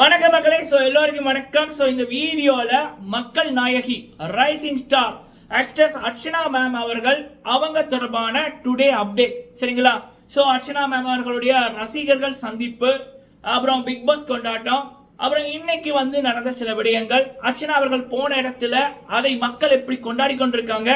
வணக்க மக்களே ஸோ எல்லோருக்கும் வணக்கம். ஸோ இந்த வீடியோவில் மக்கள் நாயகி rising star actress Archana ma'am அவர்கள் அவங்க தொடர்பான டுடே அப்டேட் சரிங்களா? ஸோ அர்ச்சனா மேம் அவர்களுடைய ரசிகர்கள் சந்திப்பு அப்புறம் பிக் பாஸ் கொண்டாட்டம் அப்புறம் இன்னைக்கு வந்து நடந்த சில விடயங்கள். அர்ச்சனா அவர்கள் போன இடத்துல அதை மக்கள் எப்படி கொண்டாடி கொண்டிருக்காங்க?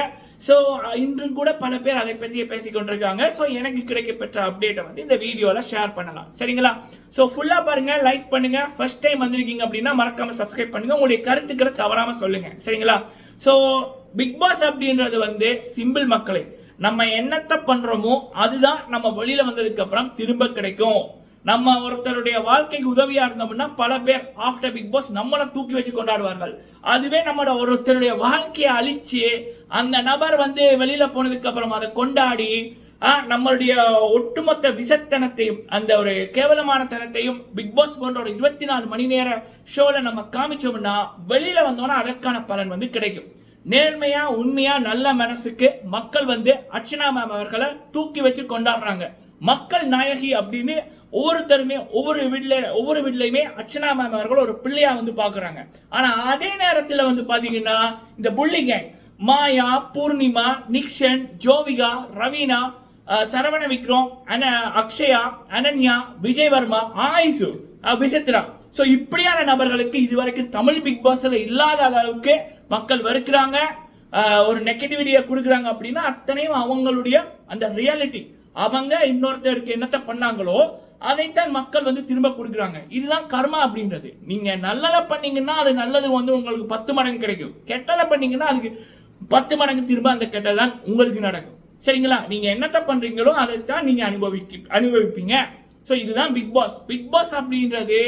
ஸோ uh, இன்றும் கூட பல பேர் அதை பற்றியே பேசிக்கொண்டிருக்காங்க ஸோ எனக்கு கிடைக்கப்பெற்ற அப்டேட்டை வந்து இந்த வீடியோவில் ஷேர் பண்ணலாம். சரிங்களா? ஸோ ஃபுல்லாக பாருங்கள் லைக் பண்ணுங்கள் ஃபர்ஸ்ட் டைம் வந்திருக்கீங்க அப்படின்னா மறக்காமல் சப்ஸ்கிரைப் பண்ணுங்கள் உங்களுடைய கருத்துக்களை தவறாமல் சொல்லுங்கள் சரிங்களா? ஸோ பிக் பாஸ் அப்படின்றது வந்து சிம்பிள் மக்களை. நம்ம என்னத்தை பண்ணுறோமோ அதுதான் நம்ம வெளியில வந்ததுக்கப்புறம் திரும்ப கிடைக்கும். நம்ம ஒருத்தருடைய வாழ்க்கைக்கு உதவியா இருந்தோம்னா பல பேர் ஆஃப்டர் பிக் பாஸ் நம்மளை தூக்கி வச்சு கொண்டாடுவார்கள். அதுவே நம்மளோட ஒருத்தருடைய வாழ்க்கையை அழிச்சு அந்த நபர் வந்து வெளியில போனதுக்கு அப்புறம் அதை கொண்டாடி நம்மளுடைய ஒட்டுமொத்த விசத்தனத்தையும் அந்த ஒரு கேவலமான தனத்தையும் பிக் பாஸ் போன்ற ஒரு இருபத்தி நாலு மணி நேர ஷோல நம்ம காமிச்சோம்னா வெளியில வந்தோம்னா அதற்கான பலன் வந்து கிடைக்கும். நேர்மையா உண்மையா நல்ல மனசுக்கு மக்கள் வந்து அர்ச்சனா மேம் அவர்களை தூக்கி வச்சு கொண்டாடுறாங்க. மக்கள் நாயகி அப்படின்னு ஒவ்வொருத்தருமே ஒவ்வொரு வீட்ல ஒவ்வொரு வீட்லையுமே அர்ச்சனா மேம் அவர்கள் ஒரு பிள்ளையா வந்து பார்க்குறாங்க ஆனால் அதே நேரத்தில் வந்து பார்த்தீங்கன்னா இந்த புள்ளி கேங் மாயா பூர்ணிமா நிக்ஷன் ஜோவிகா ரவீனா சரவண விக்ரம் அன அக்ஷயா அனன்யா விஜயவர்மா ஆயுசு விசித்ரா ஸோ இப்படியான நபர்களுக்கு இதுவரைக்கும் தமிழ் பிக் பாஸில் இல்லாத அளவுக்கு மக்கள் வெறுக்கிறாங்க. ஒரு நெகட்டிவிட்டியை கொடுக்குறாங்க அப்படின்னா அத்தனையும் அவங்களுடைய அந்த ரியாலிட்டி. அவங்க இன்னொருத்தருக்கு என்னத்தை பண்ணாங்களோ அதைத்தான் மக்கள் வந்து திரும்ப கொடுக்குறாங்க. இதுதான் கர்மா அப்படின்றது. நீங்க நல்லதை பண்ணீங்கன்னா அது நல்லது வந்து உங்களுக்கு பத்து மடங்கு கிடைக்கும். கெட்டதை பண்ணீங்கன்னா அதுக்கு பத்து மடங்கு திரும்ப அந்த கெட்டதான் உங்களுக்கு நடக்கும். சரிங்களா? நீங்க என்னத்தை பண்றீங்களோ அதைத்தான் நீங்க அனுபவிக்க அனுபவிப்பீங்க. ஸோ இதுதான் பிக் பாஸ் பிக் பாஸ் அப்படின்றது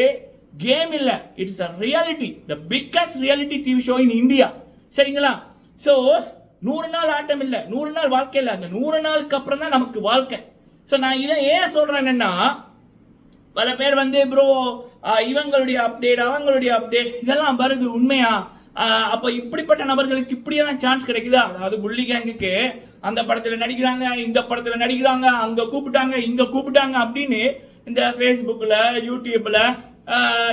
கேம் இல்ல. It's a reality the biggest reality TV show in India சரிங்களா? ஸோ நூறு நாள் ஆட்டம் இல்லை. நூறு நாள் வாழ்க்கை இல்லை. அந்த நூறு நாளுக்கு அப்புறம் தான் நமக்கு வாழ்க்கை. ஸோ நான் இதை ஏன் சொல்றேன்னா பல பேர் வந்து ப்ரோ இவங்களுடைய அப்டேட் அவங்களுடைய அப்டேட் இதெல்லாம் வருது உண்மையா? அப்போ இப்படிப்பட்ட நபர்களுக்கு இப்படியெல்லாம் சான்ஸ் கிடைக்குதா? அதாவது புள்ளி கேங்குக்கு அந்த படத்தில் நடிக்கிறாங்க இந்த படத்தில் நடிக்கிறாங்க அங்கே கூப்பிட்டாங்க இங்கே கூப்பிட்டாங்க அப்படின்னு இந்த ஃபேஸ்புக்கில் யூடியூப்பில்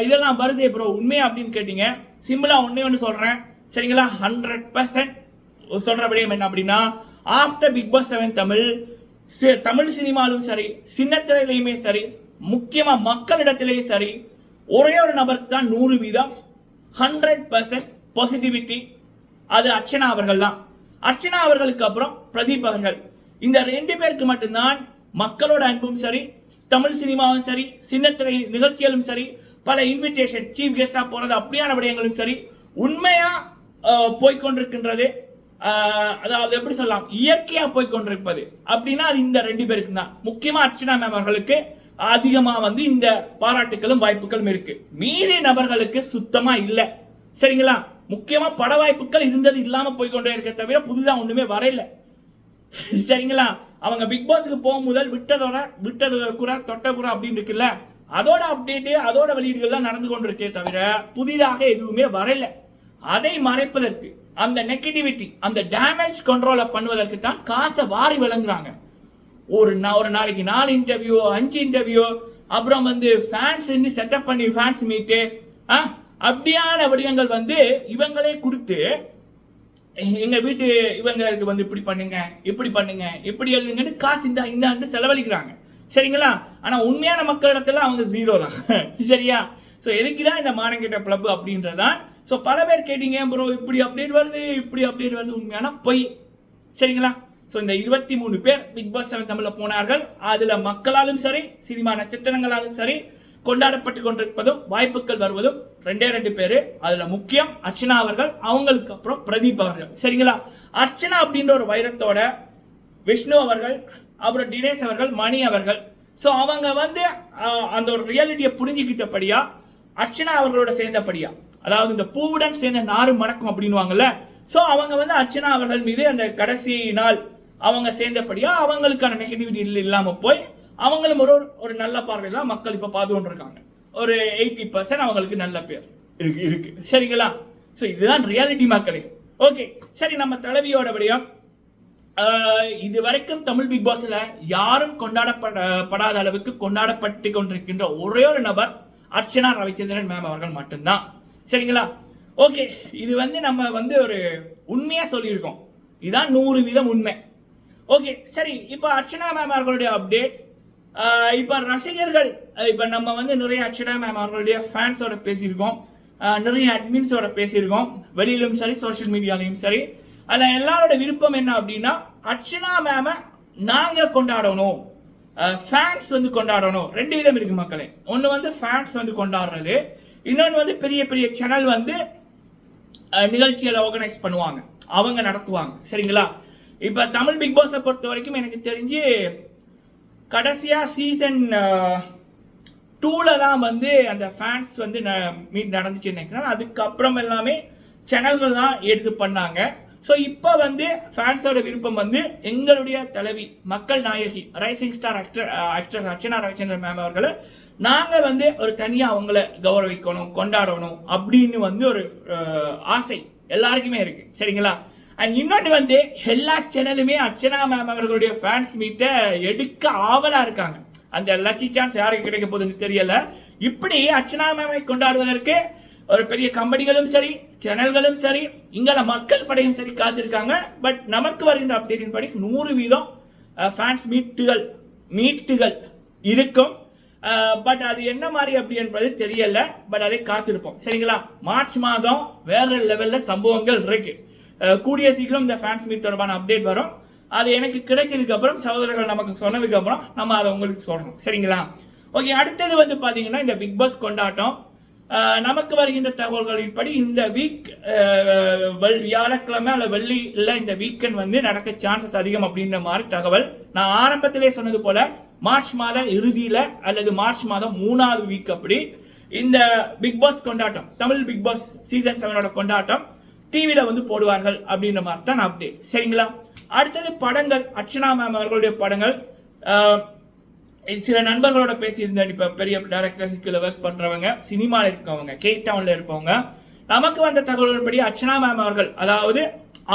இதெல்லாம் வருதே ப்ரோ உண்மையா அப்படின்னு கேட்டீங்க? சிம்பிளாக ஒன்றே ஒன்று சொல்கிறேன் சரிங்களா? ஹண்ட்ரட் பர்சன்ட் சொல்ற விடயம் என்ன அப்படின்னா after Bigg Boss seven Tamil Tamil சினிமாலும் சரி சின்னத்திரையிலையுமே சரி முக்கியமா மக்களிடத்திலேயும் சரி ஒரே ஒரு நபருக்கு தான் நூறு வீதம் ஹண்ட்ரட் பர்சன்ட் பாசிட்டிவிட்டி அது அர்ச்சனா அவர்கள் தான். அர்ச்சனா அவர்களுக்கு அப்புறம் பிரதீப் அவர்கள். இந்த ரெண்டு பேருக்கு மட்டும்தான் மக்களோட அன்பும் சரி தமிழ் சினிமாவும் சரி சின்னத்திரை நிகழ்ச்சிகளும் சரி பல இன்விடேஷன் சீஃப் கெஸ்டா போறது அப்படியான விடயங்களும் சரி உண்மையா போய்கொண்டிருக்கின்றது போய்க்கொண்டிருக்கின்றது. அதாவது எப்படி சொல்லலாம்? இயற்கையா போய்க்கொண்டிருப்பது அப்படின்னா அது இந்த ரெண்டு பேருக்கு தான். முக்கியமா அர்ச்சனா மேம் அவர்களுக்கு அதிகமா வந்து இந்த பாராட்டுகளும் வாய்ப்புகளும் இருக்கு. மீதி நபர்களுக்கு சுத்தமா இல்லை. சரிங்களா? முக்கியமா பட வாய்ப்புகள் இருந்தது இல்லாம போய்க்கொண்டே இருக்க தவிர புதுதா ஒண்ணுமே வரையில. சரிங்களா? அவங்க பிக் பாஸ்க்கு போகும் முதல் விட்டதோட விட்டது குறை தொட்ட குறை அப்படின்னு இருக்குல்ல? அதோட அப்டேட்டு அதோட வெளியீடுகள்லாம் நடந்து கொண்டிருக்கே தவிர புதிதாக எதுவுமே வரல அதை மறைப்பதற்கு அந்த நெகட்டிவிட்டி அந்த டேமேஜ் கண்ட்ரோலை பண்ணுவதற்கு தான் காசை வாரி வழங்குறாங்க ஒரு நா ஒரு நாளைக்கு நாலு இன்டர்வியூ அஞ்சு இன்டர்வியூ அப்புறம் வந்து ஃபேன்ஸ் செட்டப் பண்ணி ஃபேன்ஸ் மீட்டு ஆ அப்படியான விடயங்கள் வந்து இவங்களே கொடுத்து எங்கள் வீட்டு இவங்களுக்கு வந்து இப்படி பண்ணுங்க இப்படி பண்ணுங்க இப்படி எழுதுங்கன்னு காசு இந்த இந்தாண்டு செலவழிக்கிறாங்க. சரிங்களா? ஆனால் உண்மையான மக்களிடத்துல அவங்க ஜீரோ தான். சரியா? ஸோ எதுக்கு தான் இந்த மானங்கிட்ட பிளப் அப்படின்றதான் ஸோ பல பேர் கேட்டீங்க ப்ரோ இப்படி அப்டேட் வருது இப்படி அப்டேட் வருது உண்மையான பொய். சரிங்களா? ஸோ இந்த இருபத்தி மூணு பேர் பிக் பாஸ் செவன் தமிழில் போனார்கள். அதில் மக்களாலும் சரி சினிமா நட்சத்திரங்களாலும் சரி கொண்டாடப்பட்டு கொண்டிருப்பதும் வாய்ப்புகள் வருவதும் ரெண்டே ரெண்டு பேர். அதில் முக்கியம் அர்ச்சனா அவர்கள் அவங்களுக்கு அப்புறம் பிரதீப் அவர்கள். சரிங்களா? அர்ச்சனா அப்படின்ற ஒரு வைரத்தோட விஷ்ணு அவர்கள் அப்புறம் தினேஷ் அவர்கள் மணி அவர்கள். ஸோ அவங்க வந்து அந்த ஒரு ரியாலிட்டியை புரிஞ்சுக்கிட்டபடியா அர்ச்சனா அவர்களோட சேர்ந்தபடியா அதாவது இந்த பூவுடன் சேர்ந்த நாறு மணக்கும் அப்படின்னுவாங்கல்ல. ஸோ அவங்க வந்து அர்ச்சனா அவர்கள் மீது அந்த கடைசி நாள் அவங்க சேர்ந்தபடியா அவங்களுக்கான நெகட்டிவிட்டி இல்லாம போய் அவங்களும் ஒரு ஒரு நல்ல பார்வையில மக்கள் இப்ப பார்த்து கொண்டிருக்காங்க ஒரு எயிட்டி பர்சன்ட் அவங்களுக்கு நல்ல பேர். இருக்கு இருக்கு. சரிங்களா? ஸோ இதுதான் ரியாலிட்டி மக்களே. ஓகே சரி நம்ம தலைவியோட விடயம். ஆஹ் இது வரைக்கும் தமிழ் பிக் பாஸ்ல யாரும் கொண்டாடப்பட படாத அளவுக்கு கொண்டாடப்பட்டு கொண்டிருக்கின்ற ஒரே ஒரு நபர் அர்ச்சனா ரவிச்சந்திரன் மேம் அவர்கள் மட்டும்தான். சரிங்களா? ஓகே இது வந்து நம்ம வந்து ஒரு உண்மையாக சொல்லியிருக்கோம். இதுதான் நூறு வீதம் உண்மை. ஓகே சரி இப்போ அர்ச்சனா மேம் அவர்களுடைய அப்டேட் இப்போ ரசிகர்கள் இப்போ நம்ம வந்து நிறைய அர்ச்சனா மேம் அவர்களுடைய ஃபேன்ஸோட பேசியிருக்கோம். நிறைய அட்மின்ஸோட பேசியிருக்கோம். வெளியிலும் சரி சோஷியல் மீடியாலையும் சரி. அதில் எல்லாரோட விருப்பம் என்ன அப்படின்னா அர்ச்சனா மேமை நாங்கள் கொண்டாடணும். ஃபேன்ஸ் வந்து கொண்டாடணும். ரெண்டு விதம் இருக்கு மக்களே. ஒன்று வந்து ஃபேன்ஸ் வந்து கொண்டாடுறது. இன்னொன்று வந்து பெரிய பெரிய சேனல் வந்து நிகழ்ச்சியில் நிகழ்ச்சிகளை ஆர்கனைஸ் பண்ணுவாங்க. அவங்க நடத்துவாங்க. சரிங்களா? இப்போ தமிழ் பிக் பாஸை பொறுத்த வரைக்கும் எனக்கு தெரிஞ்சு கடைசியாக சீசன் டூவில் தான் வந்து அந்த ஃபேன்ஸ் வந்து மீட் நடந்துச்சுன்னு நினைக்கிறேன். அதுக்கப்புறம் எல்லாமே சேனல்கள் தான் எடுத்து பண்ணாங்க. ஸோ இப்போ வந்து ஃபேன்ஸோட விருப்பம் வந்து எங்களுடைய தலைவி மக்கள் நாயகி rising star actor actress Archana Ravichandran ma'am அவர்களை நாங்கள் வந்து ஒரு தனியாக அவங்கள கௌரவிக்கணும் கொண்டாடணும் அப்படின்னு வந்து ஒரு ஆசை எல்லாருக்குமே இருக்கு. சரிங்களா? அண்ட் இன்னொன்று வந்து எல்லா சேனலுமே அர்ச்சனா மேம் அவர்களுடைய ஃபேன்ஸ் மீட்டை எடுக்க ஆவலாக இருக்காங்க. அந்த லக்கி சான்ஸ் யாருக்கு கிடைக்க போகுதுன்னு தெரியல. இப்படி அர்ச்சனா மேமை கொண்டாடுவதற்கு ஒரு பெரிய கம்பெனிகளும் சரி சேனல்களும் சரி இங்கே மக்கள் படையும் சரி காத்திருக்காங்க. பட் நமக்கு வருகின்ற அப்டேட்டின் படி நூறு வீதம் ஃபேன்ஸ் மீட்டுகள் மீட்டுகள் இருக்கும். பட் அது என்ன மாதிரி அப்படி என்பது தெரியல. பட் அதை காத்திருப்போம். சரிங்களா? மார்ச் மாதம் வேற லெவலில் சம்பவங்கள் இருக்கு. கூடிய சீக்கிரம் இந்த ஃபேன்ஸ் மீட் தொடர்பான அப்டேட் வரும். அது எனக்கு கிடைச்சதுக்கு அப்புறம் சகோதரர்கள் நமக்கு சொன்னதுக்கு அப்புறம் நம்ம அதை உங்களுக்கு சொல்றோம். சரிங்களா? ஓகே அடுத்தது வந்து பார்த்தீங்கன்னா இந்த பிக் பாஸ் கொண்டாட்டம். நமக்கு வருகின்ற தகவல்களின்படி இந்த வீக் வியாழக்கிழமை அல்ல வெள்ளியில் இந்த வீக்கெண்ட் வந்து நடக்க சான்சஸ் அதிகம் அப்படின்ற மாதிரி தகவல். நான் ஆரம்பத்திலே சொன்னது போல மார்ச் மாத இறுதியில் அல்லது மார்ச் மாதம் மூணாவது வீக் அப்படி இந்த பிக் பாஸ் கொண்டாட்டம் தமிழ் பிக் பாஸ் சீசன் செவனோட கொண்டாட்டம் டிவியில் வந்து போடுவார்கள் அப்படின்ற மாதிரி தான் அப்டேட் சரிங்களா? அடுத்தது படங்கள் அர்ச்சனா மேம் அவர்களுடைய படங்கள். சில நண்பர்களோட பேசியிருந்தேன். இப்போ பெரிய டேரக்டர்ஸுக்குள்ள ஒர்க் பண்ணுறவங்க சினிமாவில் இருக்கவங்க கே டவுனில் இருப்பவங்க. நமக்கு வந்த தகவல்படி அர்ச்சனா மேம் அவர்கள் அதாவது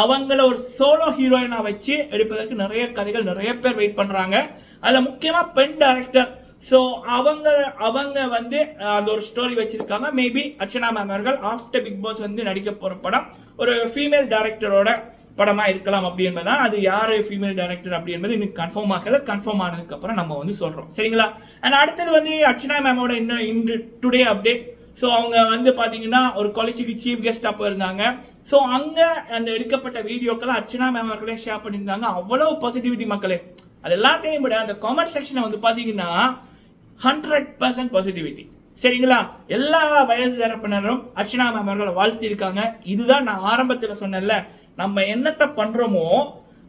அவங்கள ஒரு சோலோ ஹீரோயினாக வச்சு எடுப்பதற்கு நிறைய கதைகள் நிறைய பேர் வெயிட் பண்ணுறாங்க அதில் முக்கியமாக பெண் டைரக்டர் ஸோ அவங்க அவங்க வந்து அந்த ஒரு ஸ்டோரி வச்சிருக்காங்க. மேபி அர்ச்சனா மேம் அவர்கள் ஆஃப்டர் பிக் பாஸ் வந்து நடிக்க போகிற படம் ஒரு ஃபீமேல் டைரக்டரோட படமாக இருக்கலாம் அப்படி என்பதான் அது யார் ஃபீமேல் டைரக்டர் அப்படி என்பது இன்னும் கன்ஃபார்ம் ஆகல. கன்ஃபார்ம் ஆனதுக்கப்புறம் நம்ம வந்து சொல்கிறோம் சரிங்களா? அண்ட் அடுத்தது வந்து அர்ச்சனா மேமோட இன்னும் இன்று டுடே அப்டேட் ஸோ அவங்க வந்து பார்த்தீங்கன்னா ஒரு காலேஜுக்கு சீஃப் கெஸ்டா போயிருந்தாங்க. ஸோ அங்கே அந்த எடுக்கப்பட்ட வீடியோக்களை அர்ச்சனா மேம் அவர்களே ஷேர் பண்ணியிருந்தாங்க. அவ்வளோ பாசிட்டிவிட்டி மக்களே. அது எல்லாத்தையும் விட அந்த காமெண்ட் செக்ஷனை வந்து பார்த்தீங்கன்னா ஹண்ட்ரட் பர்சன்ட் பாசிட்டிவிட்டி சரிங்களா? எல்லா வயது தரப்பினரும் அர்ச்சனா மேம் அவர்களை வாழ்த்தி இருக்காங்க இதுதான் நான் ஆரம்பத்தில் சொன்னேன்ல. நம்ம என்னத்தை பண்றோமோ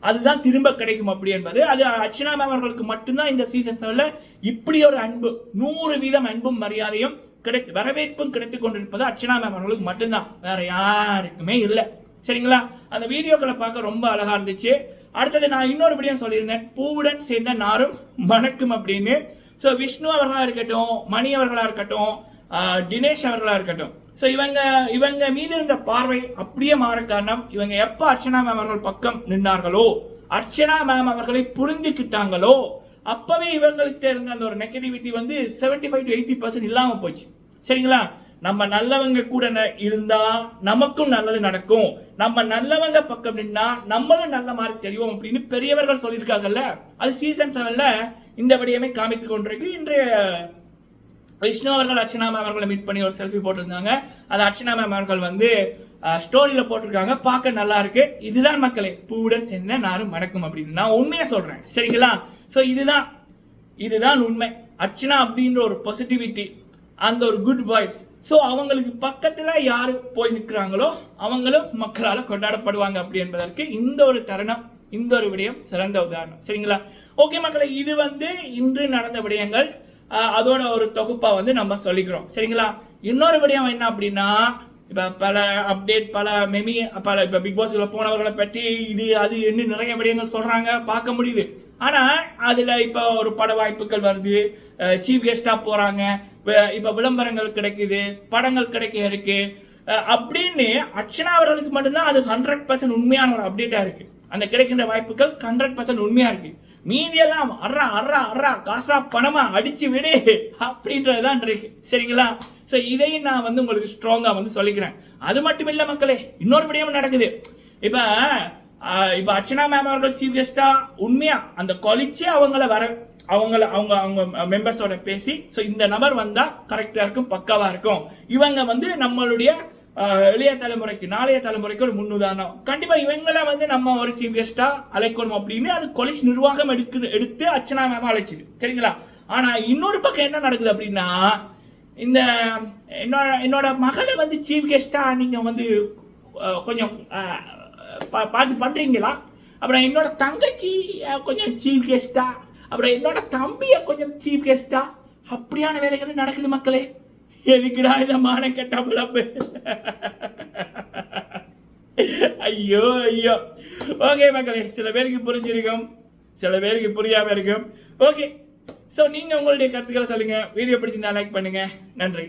அதுதான் திரும்ப கிடைக்கும் அப்படி என்பது. அது அர்ச்சனா மேம் அவர்களுக்கு மட்டும்தான் இந்த சீசன் செவன்ல இப்படி ஒரு அன்பு நூறு வீதம் அன்பும் மரியாதையும் கிடைத்து வரவேற்பும் கிடைத்து கொண்டிருப்பது அர்ச்சனா மேம் அவர்களுக்கு மட்டும்தான். வேற யாருக்குமே இல்லை. சரிங்களா? அந்த வீடியோக்களை பார்க்க ரொம்ப அழகா இருந்துச்சு. அடுத்தது நான் இன்னொரு விடயம் சொல்லியிருந்தேன். பூவுடன் சேர்ந்த நாரும் மணக்கும் அப்படின்னு. ஸோ விஷ்ணு அவர்களாக இருக்கட்டும் மணி அவர்களாக இருக்கட்டும் தினேஷ் அவர்களாக இருக்கட்டும் ஸோ இவங்க இவங்க மீது இருந்த பார்வை அப்படியே மாற காரணம் இவங்க எப்போ அர்ச்சனா மேம் அவர்கள் பக்கம் நின்னார்களோ அர்ச்சனா மேம் அவர்களை புரிஞ்சுக்கிட்டாங்களோ அப்பவே இவங்கள்ட்ட இருந்த அந்த ஒரு நெகட்டிவிட்டி வந்து 75 ஃபைவ் டு எயிட்டி பர்சன்ட் இல்லாமல் போச்சு. சரிங்களா? நம்ம நல்லவங்க கூட இருந்தா நமக்கும் நல்லது நடக்கும். நம்ம நல்லவங்க பக்கம் நின்னா நம்மளும் நல்ல மாதிரி தெரியும் அப்படின்னு பெரியவர்கள் சொல்லியிருக்காங்கல்ல? அது சீசன் செவன்ல இந்த விடயமே காமித்து கொண்டிருக்கு. இன்றைய விஷ்ணு அவர்கள் அர்ச்சனா மேம் அவர்களை மீட் பண்ணி ஒரு செல்ஃபி போட்டிருந்தாங்க. அது அர்ச்சனா மேம் அவர்கள் வந்து ஸ்டோரியில் போட்டிருக்காங்க. பார்க்க நல்லா இருக்கு. இதுதான் மக்களே பூவுடன் சேர்ந்த நாரும் மடக்கும் அப்படின்னு. நான் உண்மையை சொல்கிறேன் சரிங்களா? ஸோ இதுதான் இதுதான் உண்மை. அர்ச்சனா அப்படின்ற ஒரு பாசிட்டிவிட்டி அந்த ஒரு குட் வைப்ஸ் ஸோ அவங்களுக்கு பக்கத்தில் யார் போய் நிற்கிறாங்களோ அவங்களும் மக்களால் கொண்டாடப்படுவாங்க அப்படி என்பதற்கு இந்த ஒரு தருணம் இந்த ஒரு விடயம் சிறந்த உதாரணம். சரிங்களா? ஓகே மக்களை இது வந்து இன்று நடந்த விடயங்கள். அதோட ஒரு தொகுப்பாக வந்து நம்ம சொல்லிக்கிறோம். சரிங்களா? இன்னொரு விடயம் என்ன அப்படின்னா இப்போ பல அப்டேட் பல மெமி பல இப்போ பிக் பாஸில் போனவர்களை பற்றி இது அது என்ன நிறைய விடயங்கள் சொல்கிறாங்க பார்க்க முடியுது. ஆனால் அதில் இப்போ ஒரு பட வாய்ப்புகள் வருது. சீஃப் கெஸ்டாக போகிறாங்க இப்போ விளம்பரங்கள் கிடைக்குது படங்கள் கிடைக்க இருக்கு. அப்படின்னு அர்ச்சனா அவர்களுக்கு மட்டும்தான் அது ஹண்ட்ரட் பர்சன்ட் உண்மையான ஒரு அப்டேட்டாக இருக்குது அந்த கிடைக்கின்ற வாய்ப்புகள் ஹண்ட்ரட் பர்சன்ட் உண்மையாக இருக்குது மீதியெல்லாம் அறா அறா அறா காசா பணமா அடிச்சு விடு அப்படின்றதுதான் இருக்கு சரிங்களா? ஸோ இதையும் நான் வந்து உங்களுக்கு ஸ்ட்ராங்கா வந்து சொல்லிக்கிறேன். அது மட்டும் இல்லை மக்களே இன்னொரு விடயம் நடக்குது. இப்போ இப்போ அர்ச்சனா மேம் அவர்கள் சீஃப் கெஸ்டா உண்மையா அந்த கொலிச்சே அவங்கள வர அவங்கள அவங்க அவங்க மெம்பர்ஸோட பேசி ஸோ இந்த நபர் வந்தா கரெக்டா இருக்கும் பக்காவா இருக்கும். இவங்க வந்து நம்மளுடைய இளைய தலைமுறைக்கு நாளைய தலைமுறைக்கு ஒரு முன்னுதாரணம். கண்டிப்பா இவங்கள வந்து நம்ம ஒரு சீஃப் கெஸ்டா அழைக்கணும் அப்படின்னு அது கொலிஷ் நிர்வாகம் எடுக்கு எடுத்து அர்ச்சனா மேம் அழைச்சிது. சரிங்களா? ஆனா இன்னொரு பக்கம் என்ன நடக்குது அப்படின்னா இந்த என்னோட என்னோட மகளை வந்து சீஃப் கெஸ்டா நீங்க வந்து கொஞ்சம் பா- பார்த்து பண்றீங்களா? அப்புறம் என்னோட தங்கச்சி கொஞ்சம் சீஃப் கெஸ்டா அப்புறம் என்னோட தம்பியை கொஞ்சம் சீஃப் கெஸ்டா அப்படியான வேலைகள் நடக்குது மக்களே. எதுக்குடா இதை மான கெட்ட பிழப்பு ஐயோ ஐயோ. ஓகே மக்களே சில பேருக்கு புரிஞ்சிருக்கும். சில பேருக்கு புரியாமல் இருக்கும். ஓகே ஸோ நீங்கள் உங்களுடைய கருத்துக்களை சொல்லுங்கள் வீடியோ பிடிச்சிருந்தா லைக் பண்ணுங்கள் நன்றி.